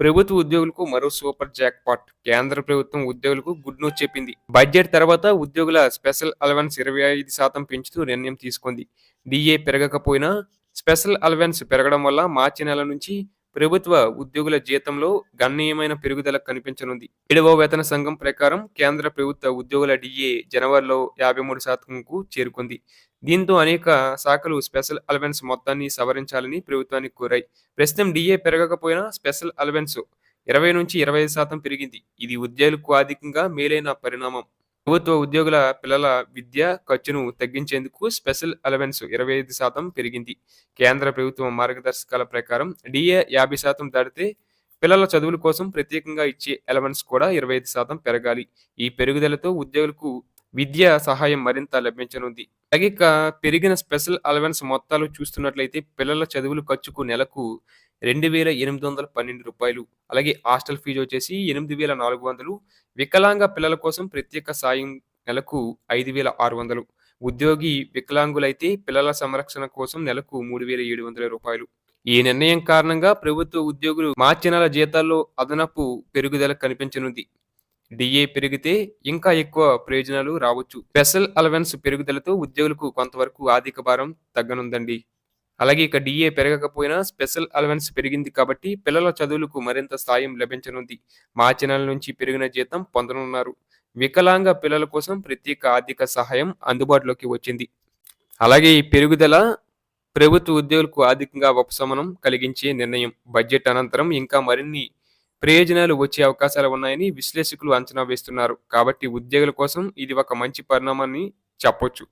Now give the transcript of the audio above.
ప్రభుత్వ ఉద్యోగులకు మరో సూపర్ జాక్పాట్. కేంద్ర ప్రభుత్వం ఉద్యోగులకు గుడ్ న్యూస్ చెప్పింది. బడ్జెట్ తర్వాత ఉద్యోగుల స్పెషల్ అలవెన్స్ ఇరవై ఐదు శాతం పెంచుతూ నిర్ణయం తీసుకుంది. డిఏ పెరగకపోయినా స్పెషల్ అలవెన్స్ పెరగడం వల్ల మార్చి నెల నుంచి ప్రభుత్వ ఉద్యోగుల జీతంలో గణనీయమైన పెరుగుదల కనిపించనుంది. ఏడవ వేతన సంఘం ప్రకారం కేంద్ర ప్రభుత్వ ఉద్యోగుల డిఏ జనవరిలో యాభై మూడు శాతంకు చేరుకుంది. దీంతో అనేక శాఖలు స్పెషల్ అలవెన్స్ మొత్తాన్ని సవరించాలని ప్రభుత్వానికి కోరాయి. ప్రస్తుతం డిఏ పెరగకపోయినా స్పెషల్ అలవెన్స్ ఇరవై నుంచి ఇరవై ఐదు శాతం పెరిగింది. ఇది ఉద్యోగులకు అధికంగా మేలైన పరిణామం. ప్రభుత్వ ఉద్యోగుల పిల్లల విద్య ఖర్చును తగ్గించేందుకు స్పెషల్ అలవెన్స్ ఇరవై ఐదు శాతం పెరిగింది. కేంద్ర ప్రభుత్వం మార్గదర్శకాల ప్రకారం డిఏ యాభై శాతం దాటితే పిల్లల చదువుల కోసం ప్రత్యేకంగా ఇచ్చే అలవెన్స్ కూడా ఇరవై ఐదు శాతం పెరగాలి. ఈ పెరుగుదలతో ఉద్యోగులకు విద్యా సహాయం మరింత లభించనుంది. అలాగే పెరిగిన స్పెషల్ అలవెన్స్ మొత్తాలు చూస్తున్నట్లయితే పిల్లల చదువులు ఖర్చుకు నెలకు రెండు వేల ఎనిమిది వందల పన్నెండు రూపాయలు. అలాగే హాస్టల్ ఫీజు వచ్చేసి ఎనిమిది వేల నాలుగు వందలు. వికలాంగ పిల్లల కోసం ప్రత్యేక సాయం నెలకు ఐదు వేల ఆరు వందలు. ఉద్యోగి వికలాంగులైతే పిల్లల సంరక్షణ కోసం నెలకు మూడు వేల ఏడు వందల రూపాయలు. ఈ నిర్ణయం కారణంగా ప్రభుత్వ ఉద్యోగులు మార్చి నెల జీతాల్లో అదనపు పెరుగుదల కనిపించనుంది. డిఏ పెరిగితే ఇంకా ఎక్కువ ప్రయోజనాలు రావచ్చు. స్పెషల్ అలవెన్స్ పెరుగుదలతో ఉద్యోగులకు కొంతవరకు ఆర్థిక భారం తగ్గనుందండి. అలాగే ఇక డిఏ పెరగకపోయినా స్పెషల్ అలవెన్స్ పెరిగింది కాబట్టి పిల్లల చదువులకు మరింత సాయం లభించనుంది. మార్చి నెల నుంచి పెరిగిన జీతం పొందనున్నారు. వికలాంగ పిల్లల కోసం ప్రత్యేక ఆర్థిక సహాయం అందుబాటులోకి వచ్చింది. అలాగే ఈ పెరుగుదల ప్రభుత్వ ఉద్యోగులకు ఆర్థికంగా ఉపశమనం కలిగించే నిర్ణయం. బడ్జెట్ అనంతరం ఇంకా మరిన్ని ప్రయోజనాలు వచ్చే అవకాశాలు ఉన్నాయని విశ్లేషకులు అంచనా వేస్తున్నారు. కాబట్టి ఉద్యోగుల కోసం ఇది ఒక మంచి పరిణామాన్ని చెప్పొచ్చు.